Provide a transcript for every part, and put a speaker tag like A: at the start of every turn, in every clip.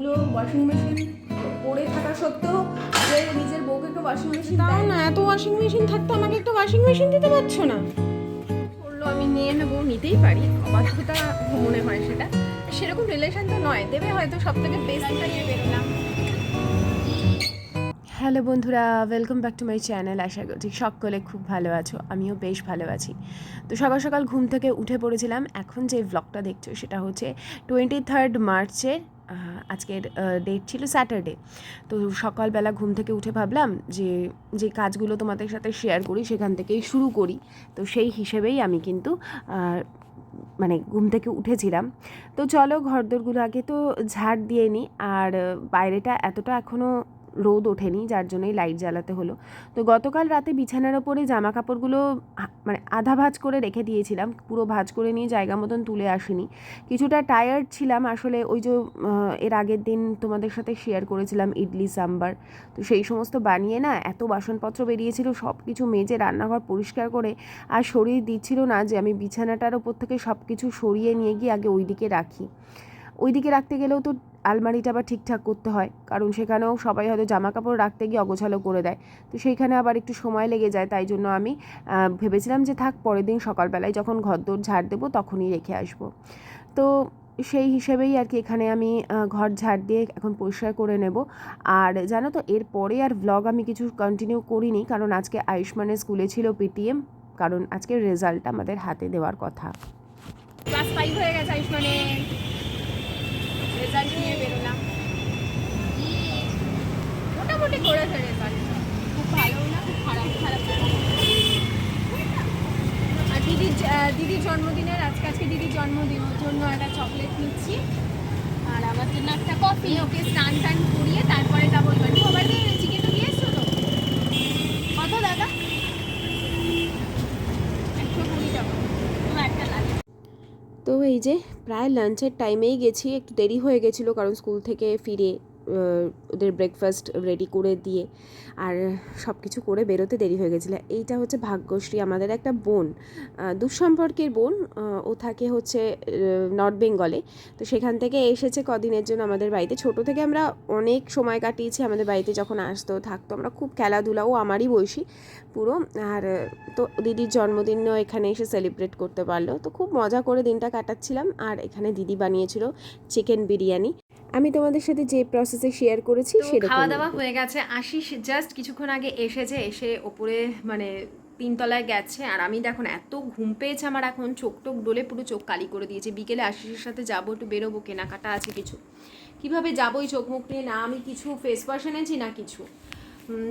A: Washing machine পড়ে থাকা সত্ত্বেও যে নিজের বউকে একটা ওয়াশিং মেশিন
B: তাও না এত ওয়াশিং মেশিন থাকতে আমাকে একটা ওয়াশিং মেশিন দিতে পারছ না?
A: করল আমি নিয়ে নেব নিতেই পারি। অবাধ্যতা মনে হয় সেটা। সেরকম রিলেশন তো নয় দেবে হয়তো সব থেকে বেস্টটা নিয়ে বেরোলাম।
B: হ্যালো বন্ধুরা welcome back to my channel আশা করছি সকলে খুব ভালো আছো আমিও বেশ ভালো আছি। তো সকাল সকাল ঘুম থেকে উঠে পড়েছিলাম। এখন যে ব্লগটা দেখছ সেটা হচ্ছে টোয়েন্টি থার্ড মার্চের আজকের ডেট ছিল স্যাটারডে তো সকালবেলা ঘুম থেকে উঠে ভাবলাম যে যে কাজগুলো তোমাদের সাথে শেয়ার করি, সেখান থেকেই শুরু করি। তো সেই হিসেবেই আমি কিন্তু মানে ঘুম থেকে উঠেছিলাম। তো চলো ঘরদোরগুলো আগে তো ঝাড় দিয়ে নিই। আর বাইরেটা এতটা এখনও রোদ ওঠেনি, যার জন্যই লাইট জ্বালাতে হলো। তো গতকাল রাতে বিছানার ওপরে জামা কাপড়গুলো মানে আধা ভাঁজ করে রেখে দিয়েছিলাম, পুরো ভাঁজ করে নিয়ে জায়গা মতন তুলে আসিনি। কিছুটা টায়ার্ড ছিলাম, আসলে ওই যে এর আগের দিন তোমাদের সাথে শেয়ার করেছিলাম ইডলি, সাম্বার। তো সেই সমস্ত বানিয়ে না এত বাসনপত্র বেরিয়েছিল সব কিছু মেজে রান্নাঘর পরিষ্কার করে, আর শরীর দিচ্ছিল না যে আমি বিছানাটার ওপর থেকে সব কিছু সরিয়ে নিয়ে গিয়ে আগে ওইদিকে রাখি। ওইদিকে রাখতে গেলেও তো আলমারিটা আবার ঠিকঠাক করতে হয়। কারণ সেখানেও সবাই হয়তো জামা কাপড় রাখতে গিয়ে অগোছালো করে দেয়। তো সেইখানে আবার একটু সময় লেগে যায়, তাই জন্য আমি ভেবেছিলাম যে থাক, পরের দিন সকালবেলায় যখন ঘরদোর ঝাড় দেবো তখনই রেখে আসব। তো সেই হিসেবেই আর কি এখানে আমি ঘর ঝাড় দিয়ে এখন পরিষ্কার করে নেব। আর জানো তো এরপরে আর ব্লগ আমি কিছু কন্টিনিউ করিনি, কারণ আজকে আয়ুষ্মানের স্কুলে ছিল পেটিএম কারণ আজকের রেজাল্ট আমাদের হাতে দেওয়ার কথা।
A: ক্লাস ফাইভ হয়ে গেছে আয়ুষ্মানের। রেজাল্ট নিয়ে বেরোলাম। মোটামুটি করেছে রেজাল্ট। খুব ভালো না খারাপ খারাপ আর দিদির দিদির জন্মদিনের, আজকে আজকে দিদির জন্মদিন, ওর জন্য একটা চকলেট নিচ্ছি। আর আমার জন্য একটা কফি। ওকে স্নান টান করিয়ে তারপরে যাব এবার সবাই চিকেন তো দিয়ে এসছো তো কত দাদা একশো কুড়ি টাকা তোমার একটা লাগে
B: তো এই যে প্রায় লাঞ্চের টাইমেই গেছি একটু দেরি হয়ে গেছিল কারণ স্কুল থেকে ফিরে ওদের ব্রেকফাস্ট রেডি করে দিয়ে আর সব কিছু করে বেরোতে দেরি হয়ে গেছিল। এইটা হচ্ছে ভাগ্যশ্রী, আমাদের একটা বোন দুঃসম্পর্কের বোন ও থাকে হচ্ছে নর্থ বেঙ্গলে তো সেখান থেকে এসেছে কদিনের জন্য আমাদের বাড়িতে। ছোট থেকে আমরা অনেক সময় কাটিয়েছি আমাদের বাড়িতে, যখন আসতো, থাকতো। আমরা খুব খেলাধুলা, ও আমারই বয়সী পুরো। আর, তো দিদির জন্মদিনও এখানে এসে সেলিব্রেট করতে পারল। তো খুব মজা করে দিনটা কাটাচ্ছিলাম। আর এখানে দিদি বানিয়েছিল চিকেন বিরিয়ানি। আমি তোমাদের সাথে যে প্রসেসে শেয়ার করেছি সেরকম
A: খাওয়া দাওয়া হয়ে গেছে। আশিস জাস্ট কিছুক্ষণ আগে এসেছে এসে ওপরে মানে তিনতলায় গেছে। আর আমি দেখুন এত ঘুম পেয়েছে আমার এখন। চোখ টোক ডলে পুরো চোখ কালি করে দিয়েছে। বিকেলে আশিসের সাথে যাব একটু বেরোবো কেনাকাটা আছে কিছু। কীভাবে যাব এই চোখ মুখ নিয়ে? না আমি কিছু ফেস ওয়াশ এনেছি না কিছু।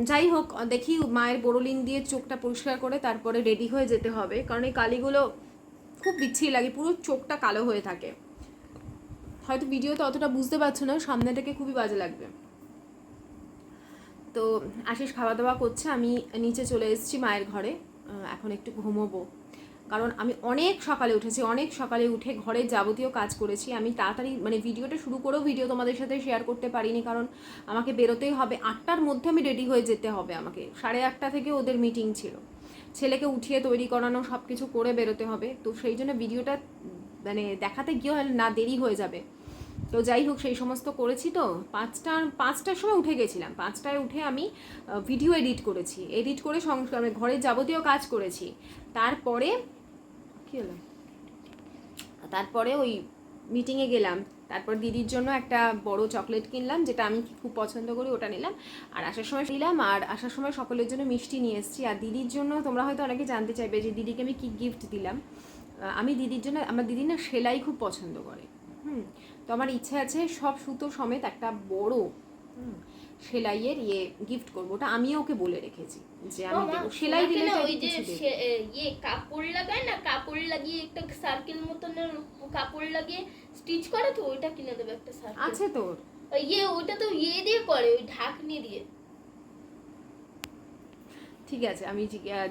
A: যাই হোক দেখি মায়ের বোরোলিন দিয়ে চোখটা পরিষ্কার করে তারপরে রেডি হয়ে যেতে হবে। কারণ এই কালিগুলো খুব বিচ্ছিরি লাগে পুরো চোখটা কালো হয়ে থাকে। হয়তো ভিডিওতে অতটা বুঝতে পারছ না সামনে থেকে খুবই বাজে লাগবে। তো আশিস খাওয়া দাওয়া করছে, আমি নিচে চলে এসেছি মায়ের ঘরে এখন একটু ঘুমোবো। কারণ আমি অনেক সকালে উঠেছি, অনেক সকালে উঠে ঘরের যাবতীয় কাজ করেছি। আমি তাড়াতাড়ি মানে ভিডিওটা শুরু করেও ভিডিও তোমাদের সাথে শেয়ার করতে পারিনি, কারণ আমাকে বেরোতেই হবে। আটটার মধ্যে আমি রেডি হয়ে যেতে হবে আমাকে। সাড়ে আটটা থেকে ওদের মিটিং ছিল। ছেলেকে উঠিয়ে তৈরি করানো সব কিছু করে বেরোতে হবে। তো সেই জন্য ভিডিওটা মানে দেখাতে গিয়েও না, দেরি হয়ে যাবে। তো যাই হোক, সেই সমস্ত করেছি তো। পাঁচটা, পাঁচটার সময় উঠে গেছিলাম। পাঁচটায় উঠে আমি ভিডিও এডিট করেছি। এডিট করে সংস্কার মানে ঘরের যাবতীয় কাজ করেছি। তারপরে, কী হলো? তারপরে ওই মিটিংয়ে গেলাম। তারপর দিদির জন্য একটা বড় চকলেট কিনলাম, যেটা আমি খুব পছন্দ করি, ওটা নিলাম। আর আসার সময় নিলাম, আর আসার সময় সকলের জন্য মিষ্টি নিয়ে এসেছি। আর দিদির জন্য তোমরা হয়তো অনেকে জানতে চাইবে যে, দিদিকে আমি কী গিফট দিলাম? আমি দিদির জন্য, আমার দিদি না সেলাই খুব পছন্দ করে। হুম তো আমার ইচ্ছে আছে সব সুতো সমেত একটা বড় সেলাইয়ের ইয়ে গিফট করব। ওটা আমিও ওকে বলে রেখেছি যে আমি দেবো। সেলাই দিলে
C: ওই যে ইয়ে কাপড় লাগায় না কাপড় লাগিয়ে একটা সার্কেল মতন কাপড় লাগিয়ে স্টিচ করে তো ওইটা কিনে দেবে একটা সার্কেল
A: আছে তোর।
C: ইয়ে ওইটা তো ইয়ে দিয়ে করে ওই ঢাকনি দিয়ে।
A: ঠিক আছে, আমি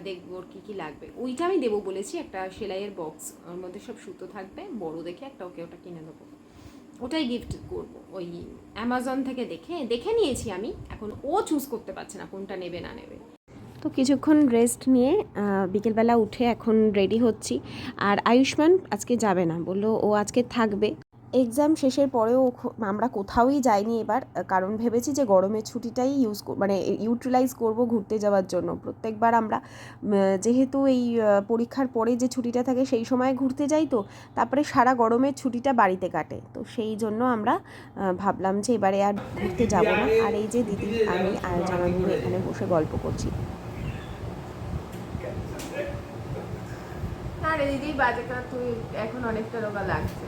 A: দেখব ওর কী কী লাগবে। ওইটা আমি দেবো বলেছি, একটা সেলাইয়ের বক্স ওর মধ্যে সব সুতো থাকবে, বড় দেখে একটা ওকে ওটা কিনে দেবো। ওটাই গিফট করব, ওই অ্যামাজন থেকে দেখে দেখে নিয়েছি আমি, এখন ও চুজ করতে পারছে না কোনটা নেবে, না নেবে।
B: তো কিছুক্ষণ রেস্ট নিয়ে বিকেলবেলা উঠে এখন রেডি হচ্ছি। আর আয়ুষ্মান আজকে যাবে না, বলল ও আজকে থাকবে। এক্সাম শেষের পরেও আমরা কোথাওই যাইনি এবার কারণ ভেবেছি যে গরমের ছুটিটাই ইউজ মানে ইউটিলাইজ করব ঘুরতে যাওয়ার জন্য। প্রত্যেকবার আমরা যেহেতু এই পরীক্ষার পরে যে ছুটিটা থাকে সেই সময় ঘুরতে যাই তো, তারপরে সারা গরমের ছুটিটা বাড়িতে কাটে। তো সেই জন্য আমরা ভাবলাম যে এবারে আর ঘুরতে যাব না। আর এই যে দিদি, আমি, আর এখানে বসে গল্প করছি।
A: দিদি বাজেটা তুই এখন অনেকটা রোগা লাগছে।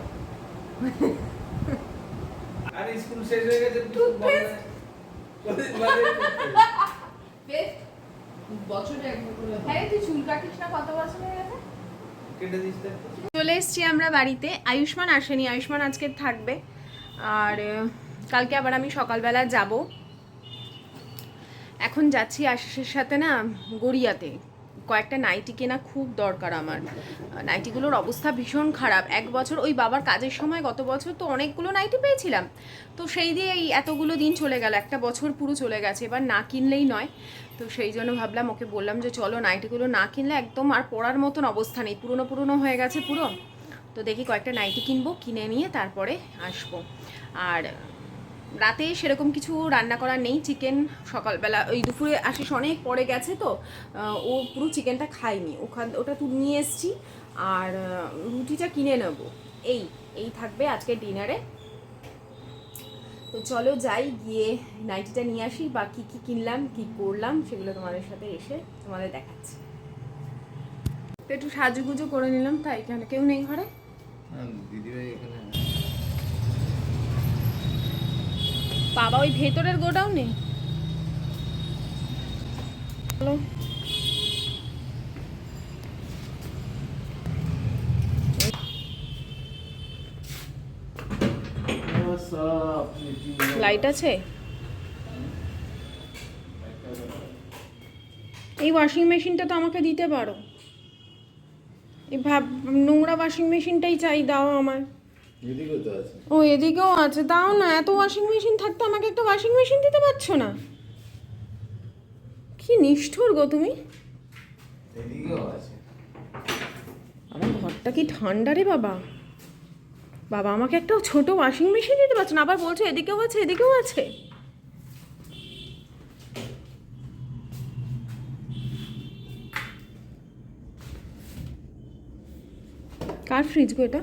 D: আরে স্কুল শেষ হয়ে গেছে
A: Toothpaste?
E: বছরে একবার করে হ্যাঁ
A: তুই চুল কাটিস না কত বছর হয়ে গেছে?
D: কেটে দিস তো।
A: চলে এসছি আমরা বাড়িতে। আয়ুষ্মান আসেনি আয়ুষ্মান আজকে থাকবে। আর কালকে আবার আমি সকালবেলা যাব। এখন যাচ্ছি আশিসের সাথে না গড়িয়াতে। কয়েকটা নাইটি কেনা খুব দরকার আমার। নাইটিগুলোর অবস্থা ভীষণ খারাপ। এক বছর ওই বাবার কাজের সময় গত বছর তো অনেকগুলো নাইটি পেয়েছিলাম। তো সেই দিয়ে এই এতগুলো দিন চলে গেল, একটা বছর পুরো চলে গেছে, এবার না কিনলেই নয়। তো সেই জন্য ভাবলাম ওকে বললাম যে, চলো নাইটিগুলো না কিনলে একদম আর পরার মতন অবস্থা নেই, পুরনো পুরনো হয়ে গেছে পুরো। তো দেখি কয়েকটা নাইটি কিনবো, কিনে নিয়ে তারপরে আসব। আর রাতে সেরকম কিছু রান্না করা নেই চিকেন সকালবেলা, ওই দুপুরে আসিস অনেক পরে গেছে তো ও পুরো চিকেনটা খায়নি। ওখান, ওটা তুলে নিয়ে এসছি, আর রুটিটা কিনে নেব। এই এই থাকবে আজকে ডিনারে। তো চলো যাই, গিয়ে নাইটিটা নিয়ে আসি, বা কী কী কিনলাম, কী করলাম, সেগুলো তোমাদের সাথে এসে তোমাদের দেখাচ্ছি। তো একটু সাজুগুজু করে নিলাম, তাই কেন কেউ নেই ঘরে?
D: দিদিভাই এখানে
A: বাবা ওই ভেতরের গোডাউনে? চলো লাইট আছে? এই ওয়াশিং মেশিনটা তো আমাকে দিতে পারো। এই ভাব নোংরা ওয়াশিং মেশিনটাই চাই দাও আমার ও এদিকেও আছে। দাও না এত ওয়াশিং মেশিন থাকতে আমাকে একটা ওয়াশিং মেশিন দিতে পারছ না? কি নিষ্ঠুর গো তুমি। আমার ঘরটা কি ঠান্ডা রে বাবা। বাবা আমাকে একটা ছোট ওয়াশিং মেশিন দিতে পারছ না আবার বলছো এদিকেও আছে এদিকেও আছে। কার ফ্রিজ গো এটা?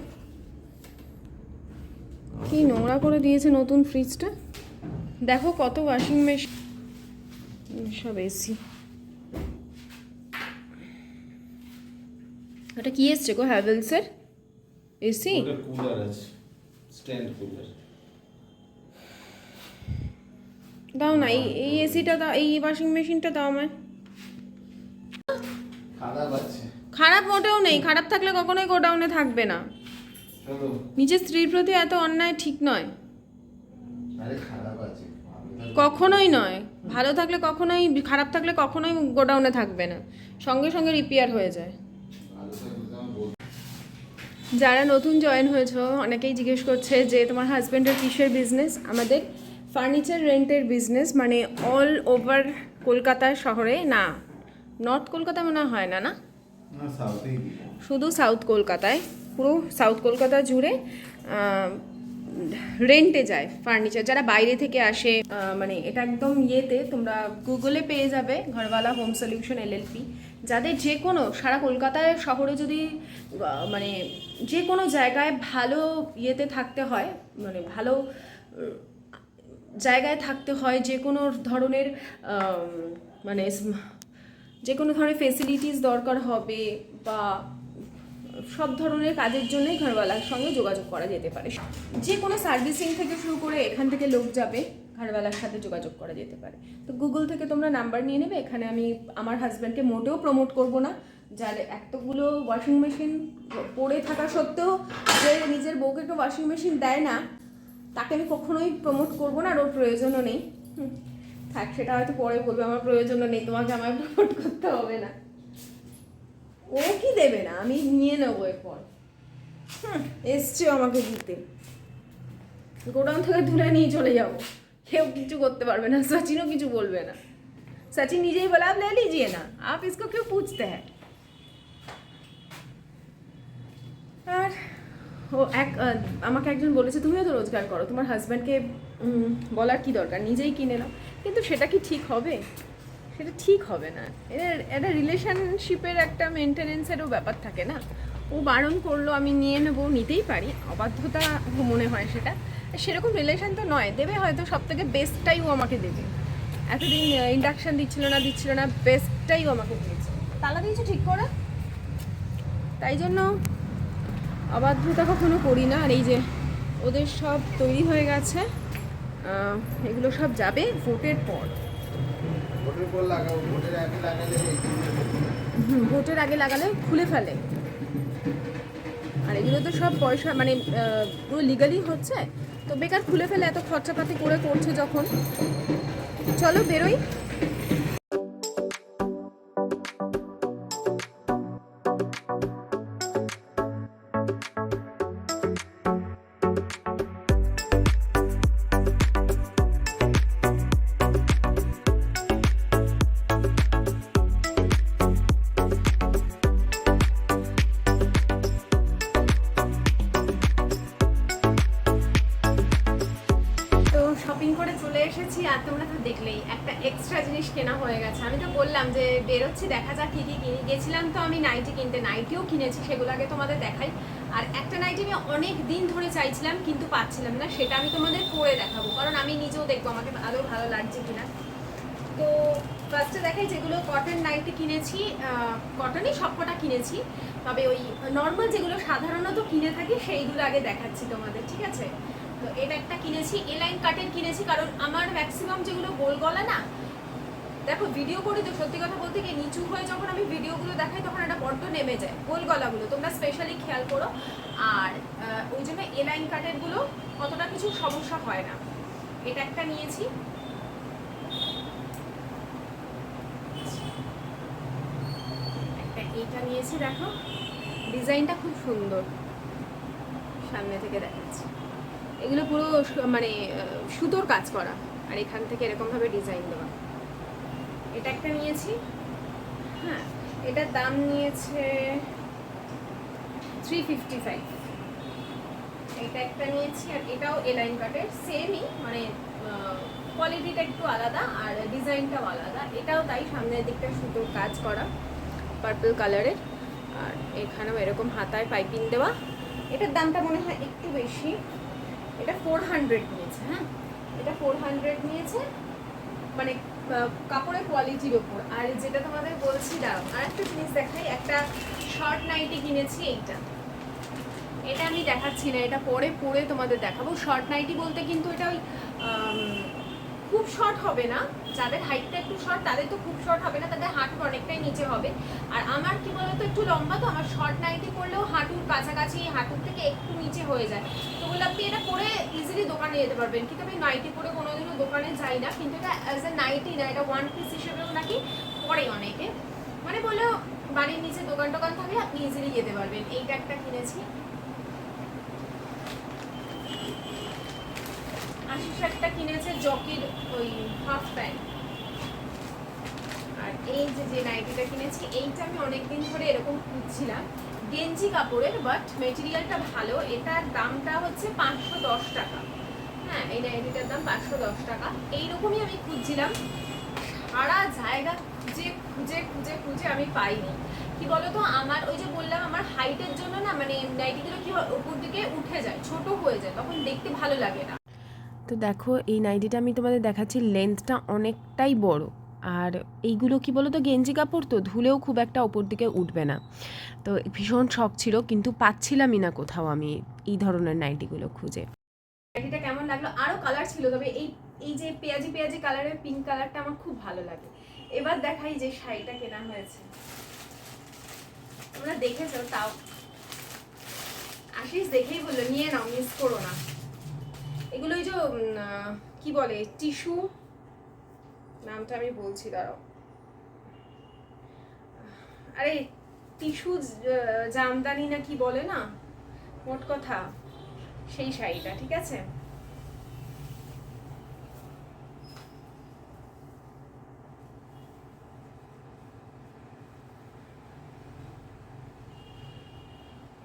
A: করে দিয়েছে নতুন ফ্রিজটা দেখো কত ওয়াশিং মেশিন সব এসি ওটা কি এসছে গো হ্যাভেলসের এসি
D: ওটা কুলার আছে। স্ট্যান্ড কুলার
A: দাও না এই এই এসিটা দাও এই ওয়াশিং মেশিনটা দাও আমায়।
D: খারাপ আছে।
A: খারাপ মোটেও নেই খারাপ থাকলে কখনোই গোডাউনে থাকবে না। নিজের স্ত্রীর প্রতি এত অন্যায় ঠিক নয়। কখনোই নয়। ভালো থাকলে কখনোই খারাপ থাকলে কখনোই গোডাউনে থাকবে না। সঙ্গে সঙ্গে রিপেয়ার হয়ে যায়। যারা নতুন জয়েন হয়েছো অনেকেই জিজ্ঞেস করছে যে তোমার হাজব্যান্ডের কিসের বিজনেস আমাদের ফার্নিচার রেন্টের বিজনেস মানে অল ওভার কলকাতা শহরে না নর্থ কলকাতা মনে হয় না না? শুধু সাউথ কলকাতায়। পুরো সাউথ কলকাতা জুড়ে রেন্টে যায় ফার্নিচার যারা বাইরে থেকে আসে মানে এটা একদম ইয়েতে তোমরা গুগলে পেয়ে যাবে, ঘরওয়ালা হোম সলিউশন এলএলপি যাদের যে কোনো সারা কলকাতায় শহরে যদি মানে যে কোনো জায়গায় ভালো ইয়েতে থাকতে হয় মানে ভালো জায়গায় থাকতে হয় যে কোনো ধরনের মানে যে কোনো ধরনের ফেসিলিটিস দরকার হবে বা সব ধরনের কাজের জন্যই ঘরওয়ালার সঙ্গে যোগাযোগ করা যেতে পারে। যে কোনো সার্ভিসিং থেকে শুরু করে এখান থেকে লোক যাবে, ঘরওয়ালার সাথে যোগাযোগ করা যেতে পারে। তো গুগল থেকে তোমরা নাম্বার নিয়ে নেবে, এখানে আমি আমার হাজব্যান্ডকে মোটেও প্রমোট করব না। যার এতগুলো ওয়াশিং মেশিন পড়ে থাকা সত্ত্বেও যে নিজের বউকে একটা ওয়াশিং মেশিন দেয় না, তাকে আমি কখনোই প্রমোট করব না আর ওর প্রয়োজনও নেই। থাক, সেটা হয়তো পরে বলবে, আমার প্রয়োজনও নেই, তোমাকে আমায় প্রমোট করতে হবে না। ও কি দেবে না আমি নিয়ে নেবো এরপর হুম এসছে আমাকে দিতে গোডাউন থেকে তুলে নিয়ে চলে যাব কেউ কিছু করতে পারবে না সচিনও কিছু বলবে না सचिन নিজেই বলে आप ले लीजिए ना आप इसको क्यों पूछते हैं আর ও এক আহ, আমাকে একজন বলেছে তুমিও তো রোজগার করো তোমার হাজব্যান্ডকে বলার কি দরকার নিজেই কিনে নাও কিন্তু সেটা কি ঠিক হবে সেটা ঠিক হবে না। এটা একটা রিলেশনশিপের একটা মেনটেনেন্সেরও ব্যাপার থাকে না। ও বারণ করল, আমি নিয়ে নেব, নিতেই পারি। অবাধ্যতা মনে হয় সেটা। সেরকম রিলেশন তো নয়। দেবে হয়তো সব থেকে বেস্টটাই ও আমাকে দেবে। এতদিন ইন্ডাকশান দিচ্ছিল না দিচ্ছিল না বেস্টটাই ও আমাকে দিয়েছে। তালা দিয়েছে ঠিক করে। তাই জন্য অবাধ্যতা কখনো করি না। আর এই যে ওদের সব তৈরি হয়ে গেছে এগুলো সব যাবে ভোটের পর।
D: ভোটের আগে লাগালে
A: খুলে ফেলে। আর এগুলো তো সব পয়সা মানে পুরো লিগালি হচ্ছে। তো বেকার খুলে ফেলে এত খরচাপাতি করে করছে যখন। চলো বেরোই। যে বেরোচ্ছি, দেখা যাক কী কী কিনি। গেছিলাম তো আমি নাইটি কিনতে। নাইটিও কিনেছি সেগুলো আগে তোমাদের দেখাই। আর একটা নাইটি আমি অনেক দিন ধরে চাইছিলাম, কিন্তু পাচ্ছিলাম না। সেটা আমি তোমাদের পরে দেখাবো, কারণ আমি নিজেও দেখব আমাকে আদৌ ভালো লাগছে কিনা। তো ফার্স্টে দেখাই যেগুলো কটন নাইটি কিনেছি কটনই সবকটা কিনেছি। তবে ওই নর্মাল যেগুলো সাধারণত কিনে থাকি, সেইগুলো আগে দেখাচ্ছি তোমাদের, ঠিক আছে? তো এটা একটা কিনেছি এ লাইন কাটের কিনেছি, কারণ আমার ম্যাক্সিমাম যেগুলো গোল গলা না দেখো ভিডিও করি তো সত্যি কথা বলতে গিয়ে নিচু হয়ে যখন আমি ভিডিওগুলো দেখাই, তখন এটা বড্ড নেমে যায়, গোল গলাগুলো। তোমরা স্পেশালি খেয়াল করো। আর ওই জন্য এ লাইন কাটেরগুলো অতটা কিছু সমস্যা হয় না। এটা একটা নিয়েছি। একটা এইটা নিয়েছি, দেখো। ডিজাইনটা খুব সুন্দর। সামনে থেকে দেখাচ্ছি। এগুলো পুরো মানে সুতোর কাজ করা। আর এখান থেকে এরকমভাবে ডিজাইন দেওয়া। এটা একটা নিয়েছি। হ্যাঁ এটার দাম নিয়েছে থ্রি ফিফটি ফাইভ এটা একটা নিয়েছি আর এটাও এলাইন কাটের সেমই মানে কোয়ালিটিটা একটু আলাদা আর ডিজাইনটাও আলাদা। এটাও তাই, সামনের দিকটা সুতোর কাজ করা পার্পল কালারের আর এখানেও এরকম হাতায় পাইপিং দেওয়া। এটার দামটা মনে হয় একটু বেশি। এটা ফোর হান্ড্রেড নিয়েছে হ্যাঁ? এটা ফোর হান্ড্রেড নিয়েছে মানে কাপড়ের কোয়ালিটির ওপর আর যেটা তোমাদের বলছিলাম আর একটা জিনিস দেখাই, একটা শর্ট নাইটি কিনেছি এইটা। এটা আমি দেখাচ্ছি না, এটা পরে পরে তোমাদের দেখাবো। শর্ট নাইটি বলতে কিন্তু এটা ওই খুব শর্ট হবে না। যাদের হাইটটা একটু শর্ট তাদের তো খুব শর্ট হবে না, তাদের হাঁটুর অনেকটাই নিচে হবে। আর আমার কি বলতো, একটু লম্বা তো, আমার শর্ট নাইটি পরলেও হাঁটুর কাছাকাছি, হাঁটুর থেকে একটু নিচে হয়ে যায়। তো বলে আপনি এটা পরে ইজিলি দোকানে যেতে পারবেন। কিন্তু আমি নাইটি পরে কোনোদিনও দোকানে যাই না, কিন্তু এটা অ্যাজ এ নাইটি না, এটা ওয়ান পিস হিসেবেও নাকি পরে অনেকে। মানে বললেও বাড়ির নিচে দোকান টোকান থাকলে আপনি ইজিলি যেতে পারবেন। এইটা একটা কিনেছি। আশিস একটা কিনেছে জকির ওই হাফ প্যান্ট আর এই যে যে নাইটিটা কিনেছি, এইটা আমি অনেকদিন ধরে এরকম খুঁজছিলাম। গেঞ্জি কাপড়ের বাট মেটেরিয়ালটা ভালো। এটার দামটা হচ্ছে পাঁচশো দশ টাকা। হ্যাঁ এই নাইটিটার দাম পাঁচশো দশ টাকা। এইরকমই আমি খুঁজছিলাম। সারা জায়গা খুঁজে খুঁজে খুঁজে খুঁজে আমি পাইনি। কি বলতো, আমার ওই যে বললাম, আমার হাইটের জন্য না মানে নাইটিগুলো কি হয়, উপর দিকে উঠে যায়, ছোট হয়ে যায়, তখন দেখতে ভালো লাগে না।
B: তো দেখো, এই নাইটিটা আমি তোমাদের দেখাচ্ছি লেন্থটা অনেকটাই বড়। আর এইগুলো কি বলো তো গেঞ্জি কাপড় তো, ধুলেও খুব একটা ওপর দিকে উঠবে না। তো ভীষণ শখ ছিল, কিন্তু পাচ্ছিলামই না কোথাও আমি এই ধরনের নাইটিগুলো খুঁজে।
A: শাড়িটা কেমন লাগল? আরও কালার ছিল, তবে এই এই যে পেঁয়াজি পেঁয়াজি কালারের পিঙ্ক কালারটা আমার খুব ভালো লাগে। এবার দেখাই যে শাড়িটা কেনা হয়েছে। তোমরা দেখেছ, তাও। আশিস দেখেই বলল, নিয়ে নাও মিস করো না। এগুলো ওই যে কি বলে, টিস্যু? নামটা আমি বলছি, দাঁড়াও। আরে, টিস্যু জামদানি না কি বলে না? মোট কথা, সেই শাড়িটা, ঠিক আছে?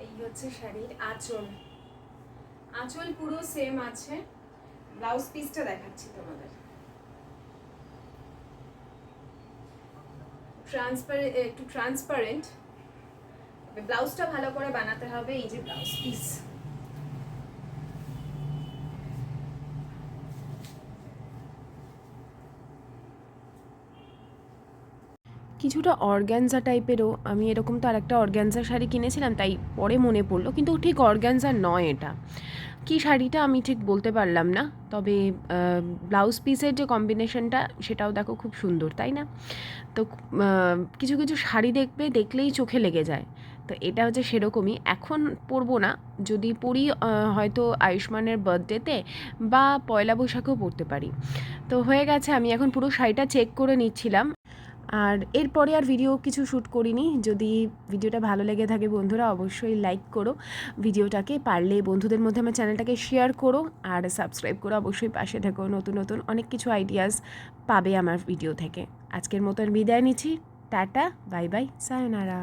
A: এই হচ্ছে শাড়ির আঁচল। আঁচল পুরো সেম আছে। ব্লাউজ পিসটা দেখাচ্ছি তোমাদের। ট্রান্সপারেন্ট একটু ট্রান্সপারেন্ট ব্লাউজটা ভালো করে বানাতে হবে, এই যে ব্লাউজ পিস
B: কিছুটা অর্গ্যানজা টাইপেরও আমি এরকম তো আরেকটা অর্গ্যানজা শাড়ি কিনেছিলাম, তাই পরে মনে পড়ল, কিন্তু ঠিক অর্গ্যানজা নয় এটা। কি শাড়িটা আমি ঠিক বলতে পারলাম না, তবে ব্লাউজ পিসের যে কম্বিনেশনটা সেটাও দেখো খুব সুন্দর, তাই না? তো কিছু কিছু শাড়ি দেখবে, দেখলেই চোখে লেগে যায়। তো এটা হচ্ছে সেরকমই। এখন পরবো না, যদি পরি হয়তো আয়ুষ্মানের বার্থডেতে বা পয়লা বৈশাখেও পরতে পারি। তো হয়ে গেছে, আমি এখন পুরো শাড়িটা চেক করে নিচ্ছিলাম। আর এরপরে আর ভিডিও কিছু শ্যুট করিনি। যদি ভিডিওটা ভালো লেগে থাকে বন্ধুরা, অবশ্যই লাইক করো। ভিডিওটাকে পারলে বন্ধুদের মধ্যে আমার চ্যানেলটাকে শেয়ার করো আর সাবস্ক্রাইব করো। অবশ্যই পাশে থেকো। নতুন নতুন অনেক কিছু আইডিয়াস পাবে আমার ভিডিও থেকে। আজকের মতন বিদায় নিচ্ছি। Tata bye bye sayonara